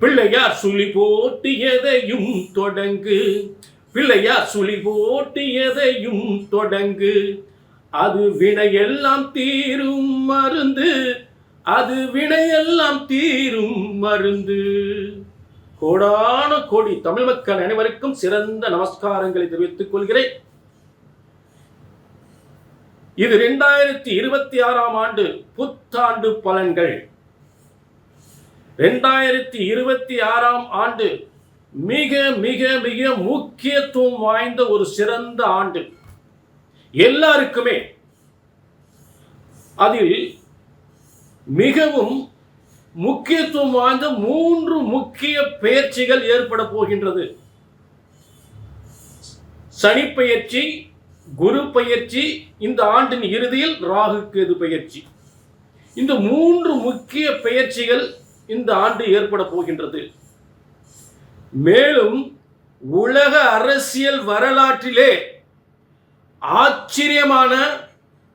பிள்ளையார் சுழி போட்டு எதையும் தொடங்கு. பிள்ளையார் சுழி போட்டு எதையும் தொடங்கு. அது வினையெல்லாம் தீரும் மருந்து. அது வினையெல்லாம் தீரும் மருந்து. கோடான கோடி தமிழ் மக்கள் அனைவருக்கும் சிறந்த நமஸ்காரங்களை தெரிவித்துக் கொள்கிறேன். இது இரண்டாயிரத்தி இருபத்தி ஆறாம் ஆண்டு புத்தாண்டு பலன்கள். ரெண்டாயிரத்தி இருபத்தி ஆறாம் ஆண்டு மிக மிக மிக முக்கியத்துவம் வாய்ந்த ஒரு சிறந்த ஆண்டு. எல்லாருக்குமே அதில் மிகவும் முக்கியத்துவம் வாய்ந்த மூன்று முக்கிய பயிற்சிகள் ஏற்பட போகின்றது. சனி பயிற்சி குரு பயிற்சி இந்த ஆண்டின் இறுதியில் ராகு கேது பயிற்சி. இந்த மூன்று முக்கிய பயிற்சிகள் இந்த ஆண்டு ஏற்பட போகின்றது. மேலும் உலக அரசியல் வரலாற்றிலே ஆச்சரியமான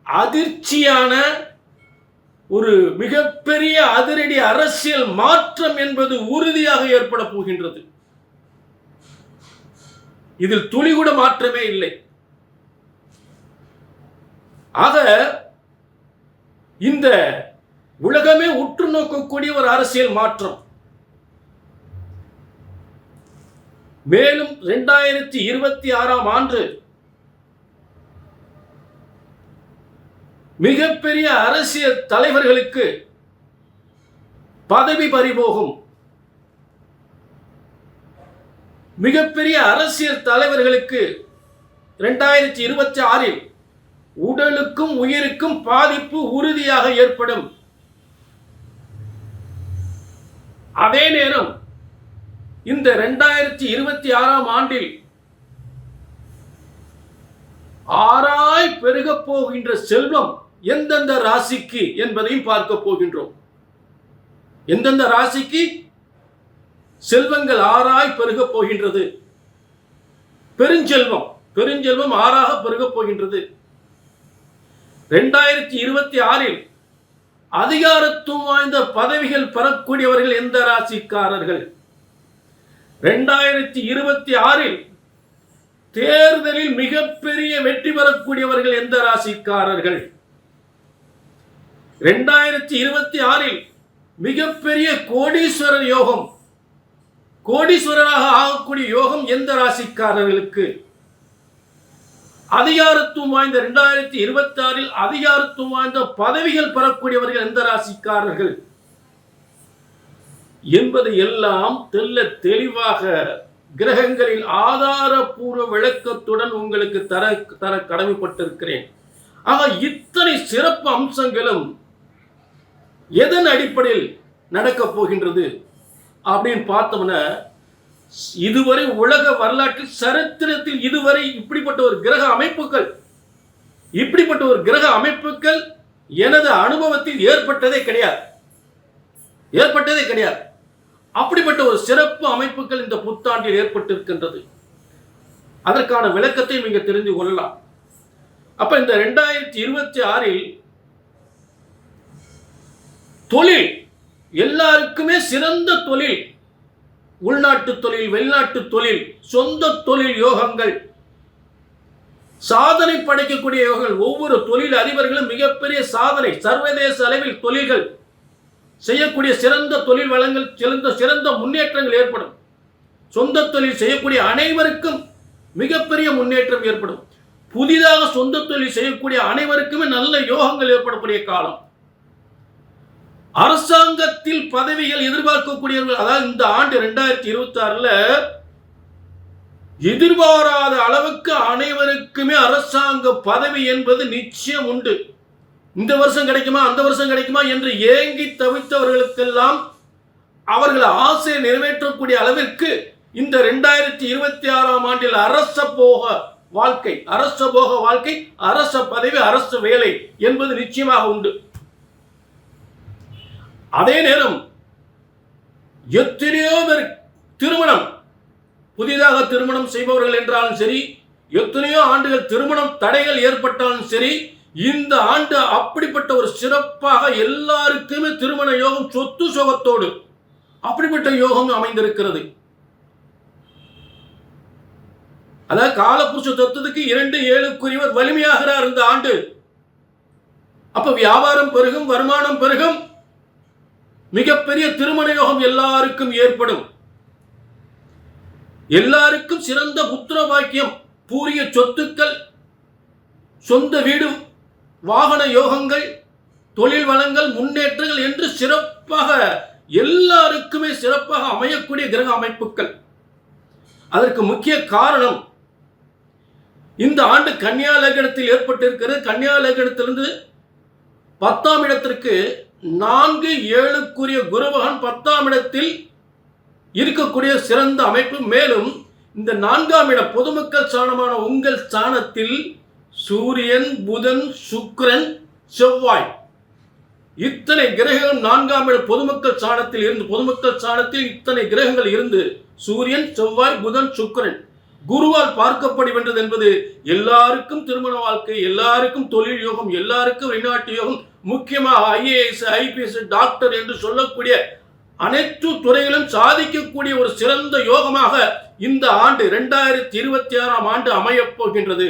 அதிர்ச்சியான ஒரு மிகப்பெரிய அதிரடி அரசியல் மாற்றம் என்பது உறுதியாக ஏற்பட போகின்றது. இதில் துளி கூட மாற்றமே இல்லை. ஆக இந்த உலகமே உற்று நோக்கக்கூடிய ஒரு அரசியல் மாற்றம். மேலும் இரண்டாயிரத்தி இருபத்தி ஆறாம் ஆண்டு மிகப்பெரிய அரசியல் தலைவர்களுக்கு பதவி பறிபோகும். மிகப்பெரிய அரசியல் தலைவர்களுக்கு இரண்டாயிரத்தி இருபத்தி ஆறில் உடலுக்கும் உயிருக்கும் பாதிப்பு உறுதியாக ஏற்படும். அதே நேரம் இந்த ரெண்டாயிரத்தி இருபத்தி ஆறாம் ஆண்டில் ஆறாய் பெருகப் போகின்ற செல்வம் எந்தெந்த ராசிக்கு என்பதையும் பார்க்க போகின்றோம். எந்தெந்த ராசிக்கு செல்வங்கள் ஆறாய் பெருகப் போகின்றது? பெருஞ்செல்வம் பெருஞ்செல்வம் ஆறாக பெருகப் போகின்றது. ரெண்டாயிரத்தி இருபத்தி ஆறில் அதிகாரத்துவம் வாய்ந்த பதவிகள் பெறக்கூடியவர்கள் எந்த ராசிக்காரர்கள்? ரெண்டாயிரத்தி இருபத்தி ஆறில் தேர்தலில் மிகப்பெரிய வெற்றி பெறக்கூடியவர்கள் எந்த ராசிக்காரர்கள்? ரெண்டாயிரத்தி இருபத்தி ஆறில் மிகப்பெரிய கோடீஸ்வரர் யோகம் கோடீஸ்வரராக ஆகக்கூடிய யோகம் எந்த ராசிக்காரர்களுக்கு? அதிகாரத்துவம் வாய்ந்த இரண்டாயிரத்தி இருபத்தி ஆறில் அதிகாரத்துவம் வாய்ந்த பதவிகள் பெறக்கூடியவர்கள் எந்த ராசிக்காரர்கள்? என்பது எல்லாம் தெல்ல தெளிவாக கிரகங்களின் ஆதாரபூர்வ விளக்கத்துடன் உங்களுக்கு தர தர கடமைப்பட்டிருக்கிறேன். ஆக இத்தனை சிறப்பு அம்சங்களும் எதன் அடிப்படையில் நடக்கப் போகின்றது? அப்படின்னு பார்த்தோம்னா இதுவரை உலக வரலாற்றில் சரித்திரத்தில் இதுவரை இப்படிப்பட்ட ஒரு கிரக அமைப்புகள் இப்படிப்பட்ட ஒரு கிரக அமைப்புகள் எனது அனுபவத்தில் ஏற்பட்டதே கிடையாது. ஏற்பட்டதே கிடையாது. அப்படிப்பட்ட ஒரு சிறப்பு அமைப்புகள் இந்த புத்தாண்டில் ஏற்பட்டிருக்கின்றது. அதற்கான விளக்கத்தை நீங்கள் தெரிந்து கொள்ளலாம். அப்ப இந்த ரெண்டாயிரத்தி இருபத்தி ஆறில் தொழில் எல்லாருக்குமே சிறந்த தொழில் உள்நாட்டு தொழில் வெளிநாட்டு தொழில் சொந்த தொழில் யோகங்கள். சாதனை படைக்கக்கூடிய யோகங்கள். ஒவ்வொரு தொழில் அதிபர்களும் மிகப்பெரிய சாதனை சர்வதேச அளவில் தொழில்கள். செய்யக்கூடிய சிறந்த தொழில் வளங்கள் சிறந்த சிறந்த முன்னேற்றங்கள் ஏற்படும். சொந்த தொழில் செய்யக்கூடிய அனைவருக்கும் மிகப்பெரிய முன்னேற்றம் ஏற்படும். புதிதாக சொந்த தொழில் செய்யக்கூடிய அனைவருக்குமே நல்ல யோகங்கள் ஏற்படக்கூடிய காலம். அரசாங்கத்தில் பதவிகள் எதிர்பார்க்கக்கூடியவர்கள் அதாவது இந்த ஆண்டு ரெண்டாயிரத்தி இருபத்தி ஆறுல எதிர்பாராத அளவுக்கு அனைவருக்குமே அரசாங்க பதவி என்பது நிச்சயம் உண்டு. இந்த வருஷம் கிடைக்குமா அந்த வருஷம் கிடைக்குமா என்று ஏங்கி தவித்தவர்களுக்கெல்லாம் அவர்கள் ஆசையை நிறைவேற்றக்கூடிய அளவிற்கு இந்த ரெண்டாயிரத்தி இருபத்தி ஆறாம் ஆண்டில் அரச போக வாழ்க்கை அரச போக வாழ்க்கை அரச பதவி அரசு வேலை என்பது நிச்சயமாக உண்டு. அதே நேரம் எத்தனையோ பேர் திருமணம் புதிதாக திருமணம் செய்பவர்கள் என்றாலும் சரி எத்தனையோ ஆண்டுகள் திருமணம் தடைகள் ஏற்பட்டாலும் சரி இந்த ஆண்டு அப்படிப்பட்ட ஒரு சிறப்பாக எல்லாருக்குமே திருமண யோகம் சொத்து சோகத்தோடு அப்படிப்பட்ட யோகம் அமைந்திருக்கிறது. அதாவது காலப்புருஷ தத்துவத்துக்கு இரண்டு ஏழுக்குரியவர் வலிமையாகிறார் இந்த ஆண்டு. அப்ப வியாபாரம் பெருகும் வருமானம் பெருகும் மிகப்பெரிய திருமண யோகம் எல்லாருக்கும் ஏற்படும். எல்லாருக்கும் சிறந்த புத்திர பாக்கியம் பூரிய சொத்துக்கள் சொந்த வீடு வாகன யோகங்கள் தொழில் வளங்கள் முன்னேற்றங்கள் என்று சிறப்பாக எல்லாருக்குமே சிறப்பாக அமையக்கூடிய கிரக அமைப்புகள் அதற்கு முக்கிய காரணம் இந்த ஆண்டு கன்னியா லக்னத்தில் ஏற்பட்டிருக்கிறது. கன்னியா லக்னத்திலிருந்து பத்தாம் இடத்திற்கு நான்கு ஏழுக்குரிய குருபகன் பத்தாம் இடத்தில் இருக்கக்கூடிய சிறந்த அமைப்பு. மேலும் இந்த நான்காம் இட பொதுமக்கள் ஸ்தானமான உங்கள் ஸ்தானத்தில் சூரியன் புதன் சுக்ரன் செவ்வாய் இத்தனை கிரகங்கள் நான்காம் இட பொதுமக்கள் ஸ்தானத்தில் இருந்து பொதுமக்கள் ஸ்தானத்தில் இத்தனை கிரகங்கள் இருந்து சூரியன் செவ்வாய் புதன் சுக்ரன் குருவால் பார்க்கப்படுகின்றது என்பது எல்லாருக்கும் திருமண வாழ்க்கை எல்லாருக்கும் தொழில் யோகம் எல்லாருக்கும் வெளிநாட்டு யோகம் முக்கியமாக ஐஏஎஸ் ஐபிஎஸ் டாக்டர் என்று சொல்லக்கூடிய அனைத்து துறைகளும் சாதிக்கக்கூடிய ஒரு சிறந்த யோகமாக இந்த ஆண்டு இரண்டாயிரத்தி இருபத்தி ஆறாம் ஆண்டு அமையப் போகின்றது.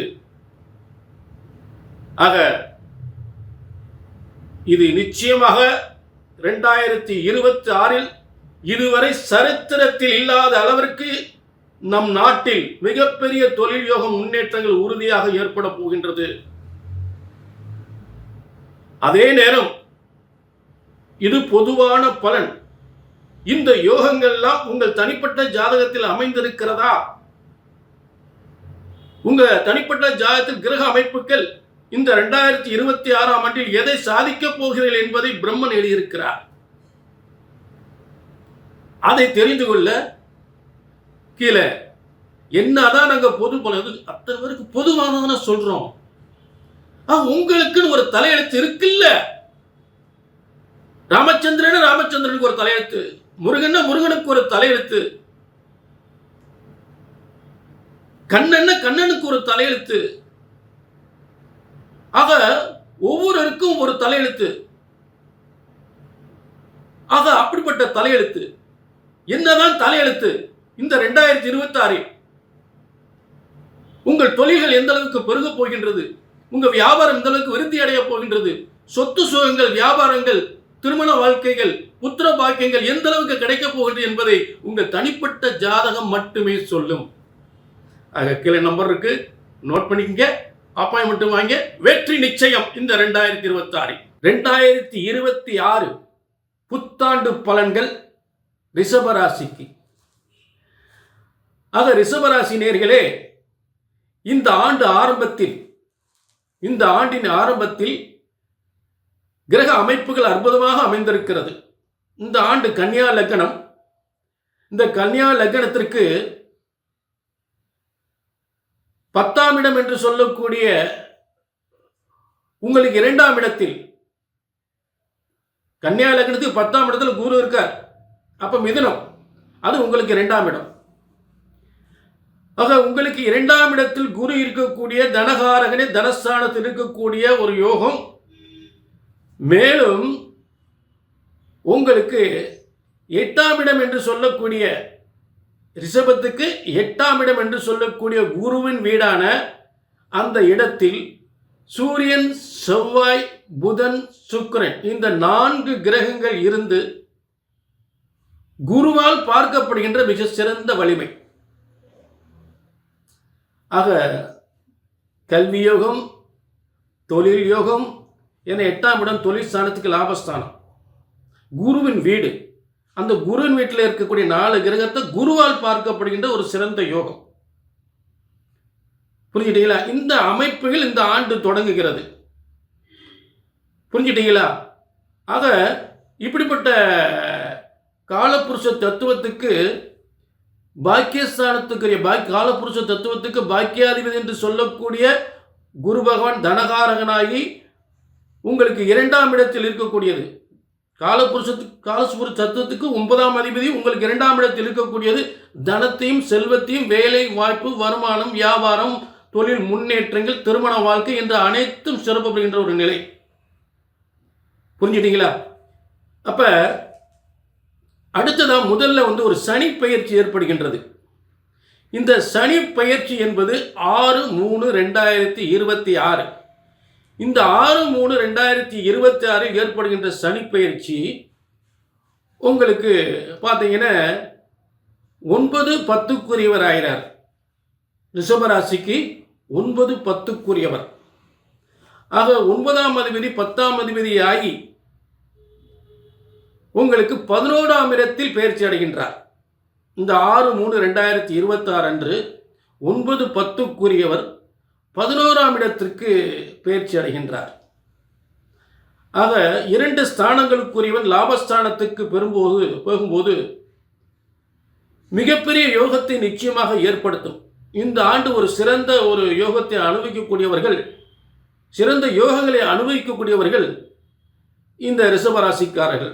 ஆக இது நிச்சயமாக இரண்டாயிரத்தி இருபத்தி ஆறில் இதுவரை சரித்திரத்தில் இல்லாத அளவிற்கு நம் நாட்டில் மிகப்பெரிய தொழில் யோகம் முன்னேற்றங்கள் உறுதியாக ஏற்பட போகின்றது. அதே நேரம் இது பொதுவான பலன். இந்த யோகங்கள்லாம் உங்கள் தனிப்பட்ட ஜாதகத்தில் அமைந்திருக்கிறதா? உங்க தனிப்பட்ட ஜாதகத்தில் கிரக அமைப்புகள் இந்த இரண்டாயிரத்தி இருபத்தி ஆறாம் ஆண்டில் எதை சாதிக்கப் போகிறீர்கள் என்பதை பிரம்மன் எழுதியிருக்கிறார். அதை தெரிந்து கொள்ள கீழே என்னதான் நாங்கள் பொது பலன் அத்தனை பேருக்கு பொதுவானதான சொல்றோம். உங்களுக்குன்னு ஒரு தலையெழுத்து இருக்குல்ல? ராமச்சந்திரன் ராமச்சந்திரனுக்கு ஒரு தலையெழுத்து. முருகன் முருகனுக்கு ஒரு தலையெழுத்து. கண்ணன்னா கண்ணனுக்கு ஒரு தலையெழுத்து. ஆக ஒவ்வொருவருக்கும் ஒரு தலையெழுத்து. ஆக அப்படிப்பட்ட தலையெழுத்து. என்னதான் தலையெழுத்து? இந்த ரெண்டாயிரத்தி இருபத்தி ஆறில் உங்கள் தொழில்கள் எந்த அளவுக்கு பெருகப் போகின்றது? உங்க வியாபாரம் இந்த அளவுக்கு விருத்தி அடைய போகின்றது. சொத்து சுகங்கள் வியாபாரங்கள் திருமண வாழ்க்கைகள் புத்திர பாக்கியங்கள் எந்த அளவுக்கு கிடைக்கப் போகின்றது என்பதை உங்கள் தனிப்பட்ட ஜாதகம் மட்டுமே சொல்லும். ஆக கீழே நம்பர் இருக்கு. நோட் பண்ணிக்கங்க. அப்பாயின்மெண்ட் வாங்க. வெற்றி நிச்சயம் இந்த ரெண்டாயிரத்தி இருபத்தி ஆறு ரெண்டாயிரத்தி இருபத்தி ஆறு புத்தாண்டு பலன்கள் ரிஷபராசிக்கு. ஆக ரிஷபராசி நேர்களே இந்த ஆண்டு ஆரம்பத்தில் இந்த ஆண்டின் ஆரம்பத்தில் கிரக அமைப்புகள் அற்புதமாக அமைந்திருக்கிறது. இந்த ஆண்டு கன்னியா லக்னம். இந்த கன்னியா லக்னத்திற்கு பத்தாம் இடம் என்று சொல்லக்கூடிய உங்களுக்கு இரண்டாம் இடத்தில் கன்னியா லக்னத்துக்கு பத்தாம் இடத்துல குரு இருக்கார். அப்ப மிதுனம். அது உங்களுக்கு இரண்டாம் இடம். ஆக உங்களுக்கு இரண்டாம் இடத்தில் குரு இருக்கக்கூடிய தனகாரகனே தனஸ்தானத்தில் இருக்கக்கூடிய ஒரு யோகம். மேலும் உங்களுக்கு எட்டாம் இடம் என்று சொல்லக்கூடிய ரிஷபத்துக்கு எட்டாம் இடம் என்று சொல்லக்கூடிய குருவின் வீடான அந்த இடத்தில் சூரியன் செவ்வாய் புதன் சுக்கரன் இந்த நான்கு கிரகங்கள் இருந்து குருவால் பார்க்கப்படுகின்ற மிக சிறந்த வலிமை. ஆக கல்வி யோகம் தொழில் யோகம் என எட்டாம் இடம் தொழில் ஸ்தானத்துக்கு லாபஸ்தானம். குருவின் வீடு. அந்த குருவின் வீட்டில் இருக்கக்கூடிய நாலு கிரகத்தை குருவால் பார்க்கப்படுகின்ற ஒரு சிறந்த யோகம். புரிஞ்சுட்டீங்களா? இந்த அமைப்புகள் இந்த ஆண்டு தொடங்குகிறது. புரிஞ்சுட்டீங்களா? ஆக இப்படிப்பட்ட காலப்புருஷ தத்துவத்துக்கு பாக்கியஸ்தானத்துக்குரிய பாக் காலபுருஷ தத்துவத்துக்கு பாக்கியாதிபதி என்று சொல்லக்கூடிய குரு பகவான் தனகாரகனாகி உங்களுக்கு இரண்டாம் இடத்தில் இருக்கக்கூடியது. காலபுருஷத்துக்கு காலசுபுர தத்துவத்துக்கு ஒன்பதாம் அதிபதி உங்களுக்கு இரண்டாம் இடத்தில் இருக்கக்கூடியது. தனத்தையும் செல்வத்தையும் வேலை வாய்ப்பு வருமானம் வியாபாரம் தொழில் முன்னேற்றங்கள் திருமண வாழ்க்கை என்ற அனைத்தும் சிறப்புப்படுகின்ற ஒரு நிலை. புரிஞ்சுட்டீங்களா? அப்போ அடுத்ததாக முதல்ல வந்து ஒரு சனி பயிற்சி ஏற்படுகின்றது. இந்த சனி பயிற்சி என்பது ஆறு மூணு ரெண்டாயிரத்தி இருபத்தி ஆறு. இந்த ஆறு மூணு ரெண்டாயிரத்தி இருபத்தி ஆறில் ஏற்படுகின்ற சனி பயிற்சி உங்களுக்கு பார்த்தீங்கன்னா ஒன்பது பத்துக்குரியவர் ஆகிறார் ரிஷபராசிக்கு ஒன்பது பத்துக்குரியவர். ஆக ஒன்பதாம் அதிபதி பத்தாம் அதிபதி ஆகி உங்களுக்கு பதினோராம் இடத்தில் பயிற்சி அடைகின்றார். இந்த ஆறு மூணு ரெண்டாயிரத்தி இருபத்தாறு அன்று ஒன்பது பத்துக்குரியவர் பதினோராம் இடத்திற்கு பயிற்சி அடைகின்றார். ஆக இரண்டு ஸ்தானங்களுக்குரியவன் லாபஸ்தானத்துக்கு பெறும்போது போகும்போது மிகப்பெரிய யோகத்தை நிச்சயமாக ஏற்படுத்தும். இந்த ஆண்டு ஒரு சிறந்த ஒரு யோகத்தை அனுபவிக்கக்கூடியவர்கள் சிறந்த யோகங்களை அனுபவிக்கக்கூடியவர்கள் இந்த ரிஷபராசிக்காரர்கள்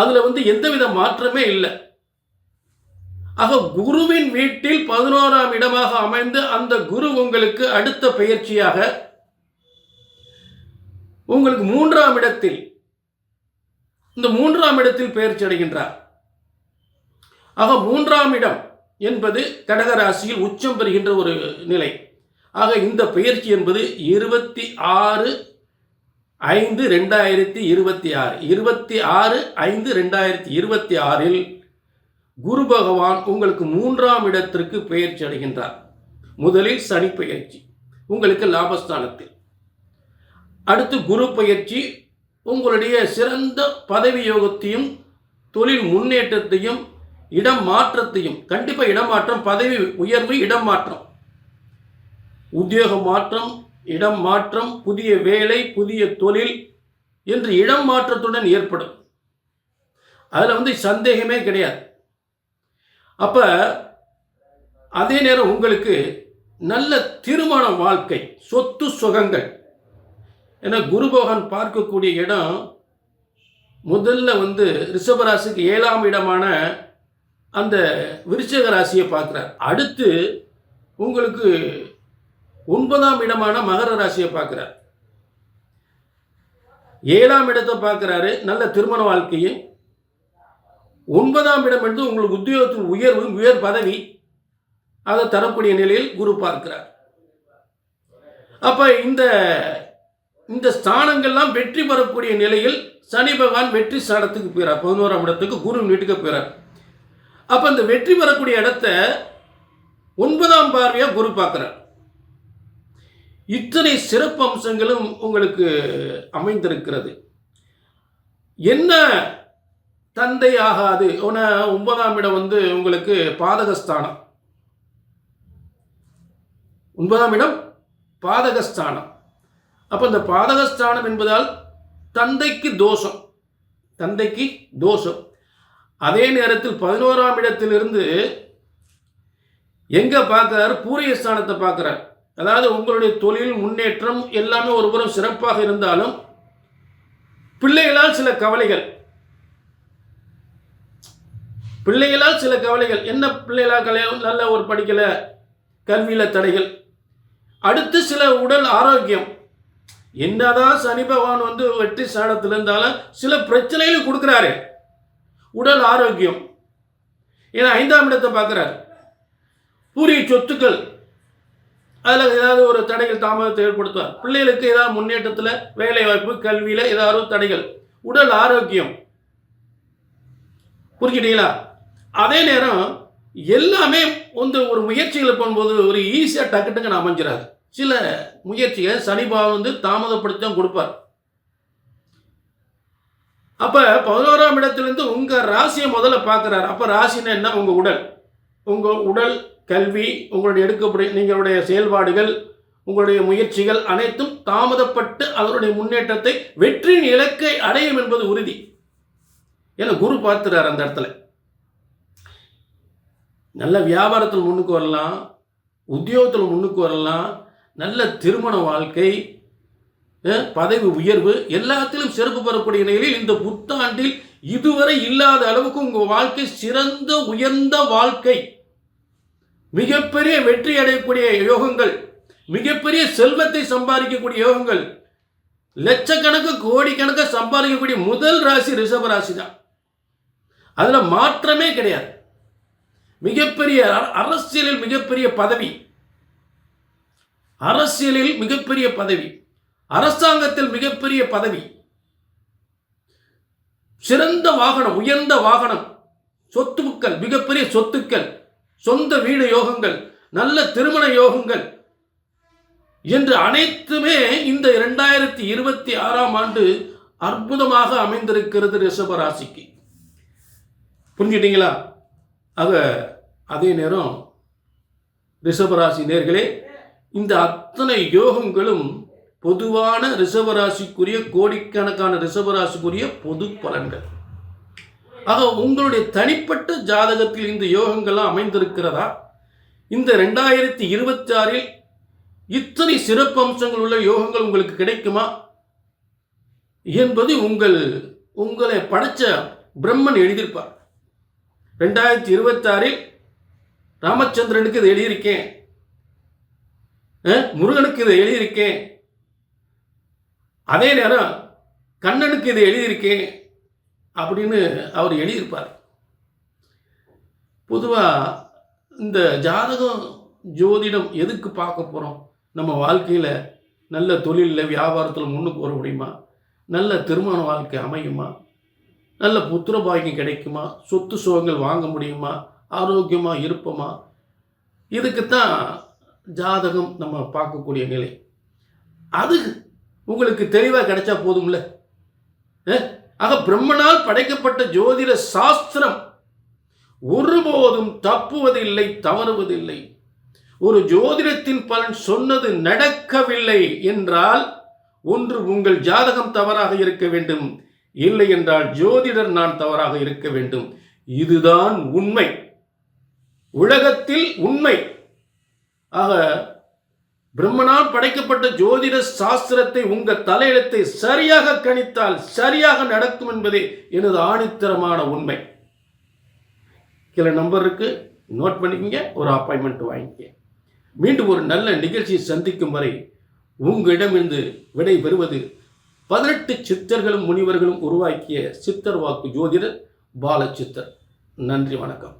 அதில் வந்து எந்தவித மாற்றமே இல்லை. ஆக குருவின் வீட்டில் பதினோராம் இடமாக அமைந்து அந்த குரு உங்களுக்கு அடுத்த பயிற்சியாக உங்களுக்கு மூன்றாம் இடத்தில் இந்த மூன்றாம் இடத்தில் பயிற்சி அடைகின்றார். ஆக மூன்றாம் இடம் என்பது கடகராசியில் உச்சம் பெறுகின்ற ஒரு நிலை. ஆக இந்த பயிற்சி என்பது இருபத்தி ஆறு ஐந்து ரெண்டாயிரத்தி இருபத்தி ஆறு. இருபத்தி ஆறு ஐந்து ரெண்டாயிரத்தி இருபத்தி ஆறில் குரு பகவான் உங்களுக்கு மூன்றாம் இடத்திற்கு பெயர்ச்சி அடைகின்றார். முதலில் சனி பெயர்ச்சி உங்களுக்கு லாபஸ்தானத்தில். அடுத்து குரு பயிற்சி உங்களுடைய சிறந்த பதவி யோகத்தையும் தொழில் முன்னேற்றத்தையும் இடம் மாற்றத்தையும் கண்டிப்பாக இடமாற்றம் பதவி உயர்வு இடம் மாற்றம். உத்தியோக மாற்றம் இடம் மாற்றம் புதிய வேலை புதிய தொழில் என்று இடம் மாற்றத்துடன் ஏற்படும். அதில் வந்து சந்தேகமே கிடையாது. அப்போ அதே நேரம் உங்களுக்கு நல்ல திருமண வாழ்க்கை சொத்து சுகங்கள். ஏன்னா குருபோகன் பார்க்கக்கூடிய இடம் முதல்ல வந்து ரிஷபராசிக்கு ஏழாம் இடமான அந்த விருச்சக ராசியை பார்க்குறார். அடுத்து உங்களுக்கு ஒன்பதாம் இடமான மகர ராசியை பார்க்குறார். ஏழாம் இடத்தை பார்க்குறாரு. நல்ல திருமண வாழ்க்கையும் ஒன்பதாம் இடம் என்று உங்களுக்கு உத்தியோகத்தில் உயர்வு உயர் பதவி. அதை தரக்கூடிய நிலையில் குரு பார்க்கிறார். அப்போ இந்த இந்த ஸ்தானங்கள்லாம் வெற்றி பெறக்கூடிய நிலையில் சனி பகவான் வெற்றி ஸ்தானத்துக்கு போயிறார். பதினோராம் இடத்துக்கு குரு வீட்டுக்கு போயிறார். அப்போ இந்த வெற்றி பெறக்கூடிய இடத்த ஒன்பதாம் பார்வையாக குரு பார்க்குறார். இத்தனை சிறப்பு அம்சங்களும் உங்களுக்கு அமைந்திருக்கிறது. என்ன தந்தை ஆகாது? உன ஒன்பதாம் இடம் வந்து உங்களுக்கு பாதகஸ்தானம். ஒன்பதாம் இடம் பாதகஸ்தானம். அப்போ இந்த பாதகஸ்தானம் என்பதால் தந்தைக்கு தோஷம். தந்தைக்கு தோஷம். அதே நேரத்தில் பதினோராம் இடத்திலிருந்து எங்கே பார்க்குறாரு? பூரிய ஸ்தானத்தை அதாவது உங்களுடைய தொழில் முன்னேற்றம் எல்லாமே ஒருபுறம் சிறப்பாக இருந்தாலும் பிள்ளைகளால் சில கவலைகள். பிள்ளைகளால் சில கவலைகள். என்ன பிள்ளைகளால் கல்யாணம் நல்ல ஒரு படிக்கலை கல்வியில் தடைகள். அடுத்து சில உடல் ஆரோக்கியம். என்னதான் சனி பகவான் வந்து வெற்றி சாடத்தில் இருந்தாலும் சில பிரச்சனைகள் கொடுக்குறாரு. உடல் ஆரோக்கியம். ஏன்னா ஐந்தாம் இடத்தை பார்க்குறாரு. பூரிய சொத்துக்கள். அதில் ஏதாவது ஒரு தடைகள் தாமதத்தை ஏற்படுத்துவார். பிள்ளைகளுக்கு ஏதாவது முன்னேற்றத்தில் வேலைவாய்ப்பு கல்வியில் ஏதாவது தடைகள் உடல் ஆரோக்கியம். புரிஞ்சுட்டீங்களா அதே நேரம் எல்லாமே வந்து ஒரு முயற்சிகளை பண்ணும்போது ஒரு ஈஸியாக டக்கு டக்குன்னு அமைஞ்சிடாது சில முயற்சிகள் சனிபாவம் வந்து தாமதப்படுத்தி தான் கொடுப்பார். அப்போ பதினோராம் இடத்துலேருந்து உங்கள் ராசியை முதல்ல பார்க்குறாரு. அப்போ ராசின்னா என்ன? உங்கள் உடல். உங்கள் உடல் கல்வி உங்களுடைய எடுக்கக்கூடிய நீங்களுடைய செயல்பாடுகள் உங்களுடைய முயற்சிகள் அனைத்தும் தாமதப்பட்டு அதனுடைய முன்னேற்றத்தை வெற்றியின் இலக்கை அடையும் என்பது உறுதி. ஏன்னா குரு பார்த்துறார் அந்த இடத்துல. நல்ல வியாபாரத்தில் முன்னுக்கு வரலாம் உத்தியோகத்தில் முன்னுக்கு வரலாம் நல்ல திருமண வாழ்க்கை பதவி உயர்வு எல்லாத்திலும் சிறப்பு பெறக்கூடிய நிலையில் இந்த புத்தாண்டில் இதுவரை இல்லாத அளவுக்கு உங்கள் வாழ்க்கை சிறந்த உயர்ந்த வாழ்க்கை. மிகப்பெரிய வெற்றி அடையக்கூடிய யோகங்கள் மிகப்பெரிய செல்வத்தை சம்பாதிக்கக்கூடிய யோகங்கள் லட்சக்கணக்கு கோடிக்கணக்கு சம்பாதிக்கக்கூடிய முதல் ராசி ரிஷப ராசி தான் அதில் மாற்றமே கிடையாது. மிகப்பெரிய அரசியலில் மிகப்பெரிய பதவி. அரசியலில் மிகப்பெரிய பதவி. அரசாங்கத்தில் மிகப்பெரிய பதவி. சிறந்த வாகனம் உயர்ந்த வாகனம் சொத்துக்கள் மிகப்பெரிய சொத்துக்கள். சொந்த வீடு யோகங்கள் நல்ல திருமண யோகங்கள் என்று அனைத்துமே இந்த இரண்டாயிரத்தி இருபத்தி ஆறாம் ஆண்டு அற்புதமாக அமைந்திருக்கிறது ரிஷபராசிக்கு புரிஞ்சுட்டீங்களா? ஆக அதே நேரம் ரிஷபராசி நேர்களே இந்த அத்தனை யோகங்களும் பொதுவான ரிஷபராசிக்குரிய கோடிக்கணக்கான ரிஷபராசிக்குரிய பொது பலன்கள். ஆக உங்களுடைய தனிப்பட்ட ஜாதகத்தில் இந்த யோகங்கள்லாம் அமைந்திருக்கிறதா? இந்த ரெண்டாயிரத்தி இருபத்தி ஆறில் இத்தனை சிறப்பு அம்சங்கள் உள்ள யோகங்கள் உங்களுக்கு கிடைக்குமா? என்பது உங்கள் உங்களை படைச்ச பிரம்மன் எழுதியிருப்பார். ரெண்டாயிரத்தி இருபத்தாறில் ராமச்சந்திரனுக்கு இதை எழுதியிருக்கேன். முருகனுக்கு இதை எழுதியிருக்கேன். அதே நேரம் கண்ணனுக்கு இதை எழுதியிருக்கேன். அப்படின்னு அவர் எழுதியிருப்பார். பொதுவாக இந்த ஜாதகம் ஜோதிடம் எதுக்கு பார்க்க போகிறோம் நம்ம வாழ்க்கையில் நல்ல தொழிலில் வியாபாரத்தில் முன்னுக்கு வர முடியுமா? நல்ல திருமண வாழ்க்கை அமையுமா? நல்ல புத்திர பாக்கியம் கிடைக்குமா? சொத்து சுகங்கள் வாங்க முடியுமா? ஆரோக்கியமாக இருப்போமா? இதுக்குத்தான் ஜாதகம் நம்ம பார்க்கக்கூடிய நிலை. அது உங்களுக்கு தெளிவாக கிடைச்சா போதும்ல? அஹ்? ஆக பிரம்மனால் படைக்கப்பட்ட ஜோதிட சாஸ்திரம் ஒருபோதும் தப்புவதில்லை தவறுவதில்லை. ஒரு ஜோதிடத்தின் பலன் சொன்னது நடக்கவில்லை என்றால் ஒன்று உங்கள் ஜாதகம் தவறாக இருக்க வேண்டும் இல்லை என்றால் ஜோதிடர் நான் தவறாக இருக்க வேண்டும். இதுதான் உண்மை. உலகத்தில் உண்மை. ஆக பிரம்மனால் படைக்கப்பட்ட ஜோதிட சாஸ்திரத்தை உங்கள் தலையெழுத்தை சரியாக கணித்தால் சரியாக நடக்கும் என்பதே எனது ஆணித்தரமான உண்மை. சில நம்பருக்கு நோட் பண்ணிக்கங்க. ஒரு அப்பாயின்மெண்ட் வாங்கிக்க மீண்டும் ஒரு நல்ல நிகழ்ச்சியை சந்திக்கும் வரை உங்களிடமிருந்து விடை பெறுவது பதினெட்டு சித்தர்களும் முனிவர்களும் உருவாக்கிய சித்தர் வாக்கு ஜோதிடர் பாலச்சித்தர். நன்றி வணக்கம்.